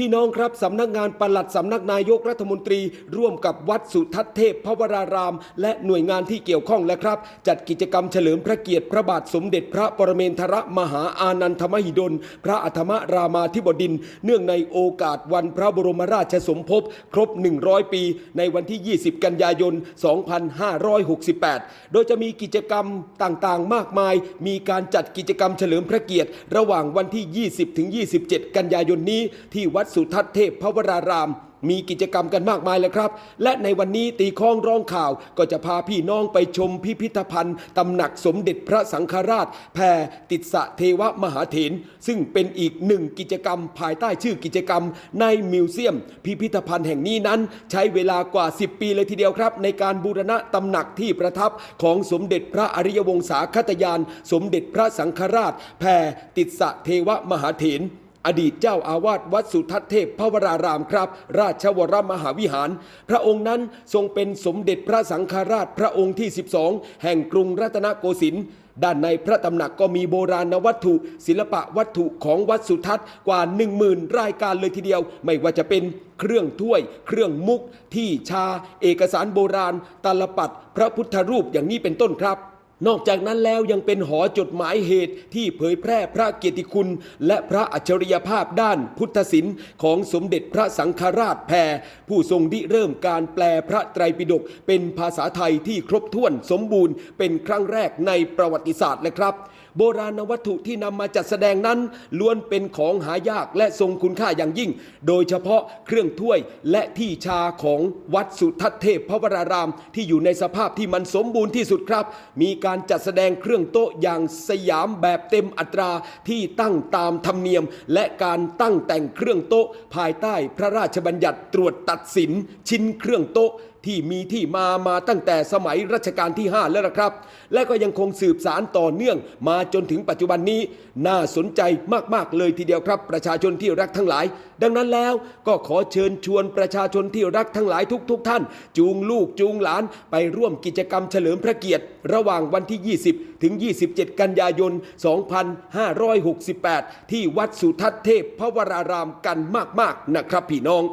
พี่น้องครับสำนักงานปลัดสำนักนายกรัฐมนตรี ร่วมกับวัดสุทัศเทพพระวราราม และหน่วยงานที่เกี่ยวข้องและครับ จัดกิจกรรมเฉลิมพระเกียรติพระบาทสมเด็จพระปรเมนทรมหาอานันทมหิดล พระอัธมรามาธิบดิน เนื่องในโอกาสวันพระบรมราชสมภพครบ 100 ปี ในวันที่ 20 กันยายน 2568 โดยจะมีกิจกรรมต่างๆ มากมาย มีการจัดกิจกรรมเฉลิมพระเกียรติ ระหว่างวันที่ 20 ถึง 27 กันยายนนี้ที่วัดสุทัศน์เทพพระวราราม มีกิจกรรมกันมากมายเลยครับ และในวันนี้ตีคล้องร้องข่าวก็จะพาพี่น้องไปชมพิพิธภัณฑ์ตำหนักสมเด็จพระสังฆราช แพรติสะเทวมหาเถรซึ่งเป็นอีกหนึ่งกิจกรรม ภายใต้ชื่อกิจกรรมในมิวเซียม พิพิธภัณฑ์แห่งนี้นั้น ใช้เวลากว่า 10 ปีเลยทีเดียวครับ ในการบูรณะตำหนักที่ประทับของสมเด็จพระอริยวงศาคตยาน สมเด็จพระสังฆราช แพรติสะเทวมหาเถร อดีตเจ้าอาวาสวัดสุทัศเทพพระวรารามครับ ราชวรมหาวิหาร พระองค์นั้นทรงเป็นสมเด็จพระสังฆราชพระองค์ที่ 12 แห่งกรุงรัตนโกสินทร์ด้านในพระตำหนักก็มีโบราณวัตถุ ศิลปะวัตถุของวัดสุทัศน์กว่า 10,000 รายการเลยทีเดียว ไม่ว่าจะเป็นเครื่องถ้วย เครื่องมุก ที่ชา เอกสารโบราณตาลปัด พระพุทธรูปอย่างนี้เป็นต้นครับ นอกจากนั้นแล้วยังเป็นหอจดหมายเหตุที่เผยแพร่พระเกียรติคุณ และพระอัจฉริยภาพด้านพุทธศิลป์ของสมเด็จพระสังฆราชแพร ผู้ทรงริเริ่มการแปลพระไตรปิฎกเป็นภาษาไทยที่ครบถ้วนสมบูรณ์เป็นครั้งแรกในประวัติศาสตร์เลยครับ โบราณวัตถุที่นำมาจัดแสดงนั้น ล้วนเป็นของหายากและทรงคุณค่าอย่างยิ่ง โดยเฉพาะเครื่องถ้วยและที่ชาของวัดสุทัศเทพพระวราราม ที่อยู่ในสภาพที่มันสมบูรณ์ที่สุดครับ มีการจัดแสดงเครื่องโต๊ะอย่างสยามแบบเต็มอัตราที่ตั้งตามธรรมเนียม และการตั้งแต่งเครื่องโต๊ะ ภายใต้พระราชบัญญัติตรวจตัดสินชิ้นเครื่องโต๊ะ ที่มีที่มามาตั้งแต่สมัยรัชกาลที่ 5 แล้วละครับ และก็ยังคงสืบสารต่อเนื่องมาจนถึงปัจจุบันนี้ น่าสนใจมากๆเลยทีเดียวครับ ประชาชนที่รักทั้งหลาย ดังนั้นแล้วก็ขอเชิญชวนประชาชนที่รักทั้งหลายทุกๆท่าน จูงลูกจูงหลาน ไปร่วมกิจกรรมเฉลิมพระเกียรติ ระหว่างวันที่ 20 ถึง 27 กันยายน 2568 ที่วัดสุทัศน์เทพพระวรารามกันมากๆนะครับพี่น้อง